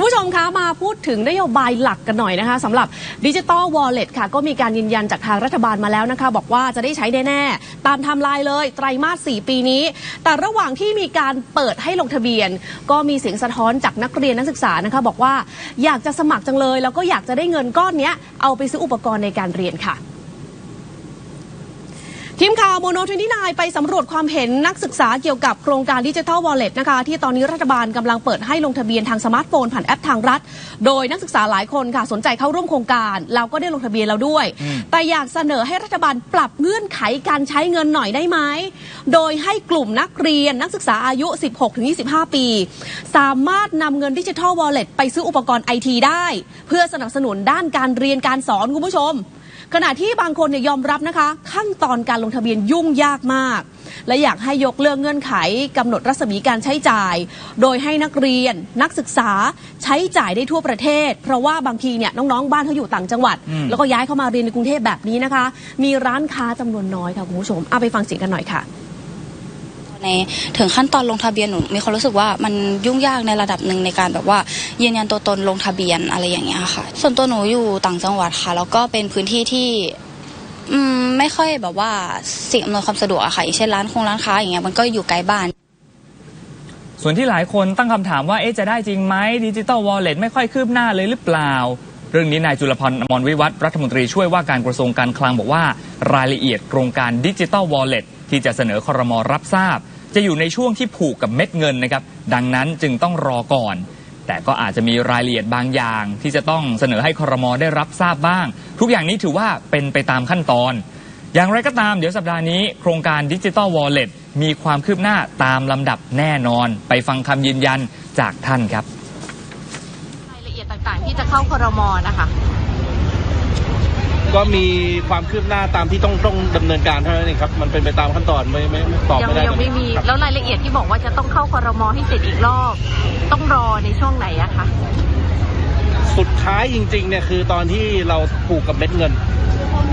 คุณผู้ชมคะมาพูดถึงนโยบายหลักกันหน่อยนะคะสำหรับดิจิตอลวอลเล็ตค่ะ ก็มีการยืนยันจากทางรัฐบาลมาแล้วนะคะ บอกว่าจะได้ใช้แน่ๆตามไทม์ไลน์เลย ไตรมาส 4 ปีนี้ แต่ระหว่างที่มีการเปิดให้ลงทะเบียน ก็มีเสียงสะท้อนจากนักเรียนนักศึกษานะคะ บอกว่าอยากจะสมัครจังเลย แล้วก็อยากจะได้เงินก้อนนี้เอาไปซื้ออุปกรณ์ในการเรียนค่ะ ทีมข่าวโมโนทนไปสำรวจความเห็นนักศึกษาเกี่ยวกับโครงการดิจิทัลวอลเล็ตนะคะ ที่ตอนนี้รัฐบาลกำลังเปิดให้ลงทะเบียนทางสมาร์ทโฟนผ่านแอปทางรัฐ โดยนักศึกษาหลายคนค่ะ สนใจเข้าร่วมโครงการแล้วก็ได้ลงทะเบียนแล้วด้วย แต่อยากเสนอให้รัฐบาลปรับเงื่อนไขการใช้เงินหน่อยได้ไหมโดยให้กลุ่มนักเรียนนักศึกษาอายุ 16-25 ปี สามารถนำเงินดิจิทัลวอลเล็ตไปซื้ออุปกรณ์ไอทีได้ เพื่อสนับสนุนด้านการเรียนการสอนคุณผู้ชม ขณะที่บางคนเนี่ยยอมรับนะคะ ขั้นตอนการลงทะเบียนยุ่งยากมาก และอยากให้ยกเลิกเงื่อนไขกำหนดรัศมีการใช้จ่าย โดยให้นักเรียน นักศึกษาใช้จ่ายได้ทั่วประเทศ เพราะว่าบางทีเนี่ยน้องๆ บ้านเขาอยู่ต่างจังหวัดแล้วก็ย้ายเข้ามาเรียนในกรุงเทพแบบนี้นะคะ มีร้านค้าจำนวนน้อยค่ะคุณผู้ชมเอาไปฟังเสียงกันหน่อยค่ะ ในถึงขั้นตอนลงทะเบียนหนูมีความรู้สึกว่ามันยุ่งยากในระดับหนึ่งในการแบบว่ายืนยันตัวตนลงทะเบียนอะไรอย่างเงี้ยค่ะ ส่วนตัวหนูอยู่ต่างจังหวัดค่ะ แล้วก็เป็นพื้นที่ที่ไม่ค่อยแบบว่าสิ่งอำนวยความสะดวกอะค่ะอย่างเช่นร้านคงร้านค้าอย่างเงี้ยมันก็อยู่ไกลบ้านส่วนที่หลายคนตั้งคำถามว่าเอ๊จะได้จริงไหมดิจิตอลวอลเล็ตไม่ค่อยคืบหน้าเลยหรือเปล่า เรื่องนี้นายจุลพันธ์อมรวิวัฒน์รัฐมนตรีช่วยว่าการกระทรวงการคลังบอกว่า รายละเอียดโครงการดิจิตอลวอลเล็ตที่จะเสนอครมรับทราบ จะอยู่ในช่วงที่ผูกกับเม็ดเงินนะครับ ดังนั้นจึงต้องรอก่อน แต่ก็อาจจะมีรายละเอียดบางอย่าง ที่จะต้องเสนอให้ครมได้รับทราบบ้าง ทุกอย่างนี้ถือว่าเป็นไปตามขั้นตอน อย่างไรก็ตามเดี๋ยวสัปดาห์นี้โครงการดิจิตอลวอลเล็ตมีความคืบหน้าตามลำดับแน่นอน ไปฟังคำยืนยันจากท่านครับ รายละเอียดต่างๆที่จะเข้าครมนะคะ ก็มีความคืบหน้าตามที่ต้องต้องดำเนินการเท่านั้นเองครับ มันเป็นไปตามขั้นตอนไม่ไม่ไม่ตอบยัไม่ได้ยังไม่มี ครับแล้วรายละเอียดที่บอกว่าจะต้องเข้าครมให้เสร็จอีกรอบ ต้องรอในช่วงไหนอะคะสุดท้ายจริงๆเนี่ยคือตอนที่เราผูกกับเม็ดเงิน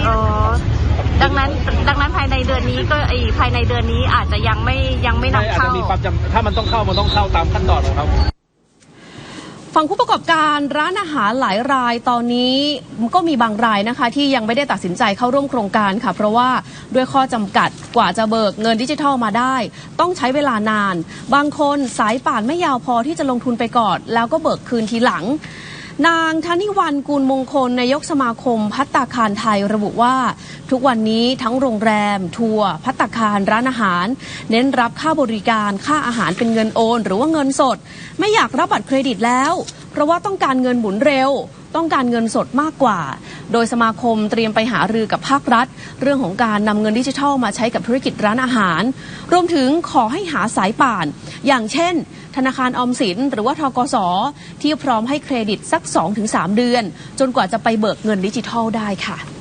อ๋อดังนั้นดังนั้นภายในเดือนนี้ก็ไอภายในเดือนนี้อาจจะยังไม่ยังไม่ไม่นำอาจเข้า จะมีความจำถ้ามันต้องเข้ามันต้องเข้าตามขั้นตอนของเขา ฝั่งผู้ประกอบการร้านอาหารหลายรายตอนนี้ก็มีบางรายนะคะ ที่ยังไม่ได้ตัดสินใจเข้าร่วมโครงการค่ะ เพราะว่าด้วยข้อจำกัดกว่าจะเบิกเงินดิจิทัลมาได้ ต้องใช้เวลานาน บางคนสายป่านไม่ยาวพอที่จะลงทุนไปก่อนแล้วก็เบิกคืนทีหลัง นางธนิวันกูลมงคลนายกสมาคมพัตตาคารไทยระบุว่า ทุกวันนี้ทั้งโรงแรม ทัวร์พัตตาคารร้านอาหาร เน้นรับค่าบริการค่าอาหารเป็นเงินโอน หรือว่าเงินสด ไม่อยากรับบัตรเครดิตแล้ว ราะว่าต้องการเงินหมุนเร็ว ต้องการเงินสดมากกว่า โดยสมาคมเตรียมไปหารือกับภาครัฐ เรื่องของการนำเงินดิจิทัลมาใช้กับธุรกิจร้านอาหาร รวมถึงขอให้หาสายป่าน อย่างเช่น ธนาคารออมสิน หรือว่าทกสที่พร้อมให้เครดิตสัก 2-3 เดือน จนกว่าจะไปเบิกเงินดิจิทัลได้ค่ะ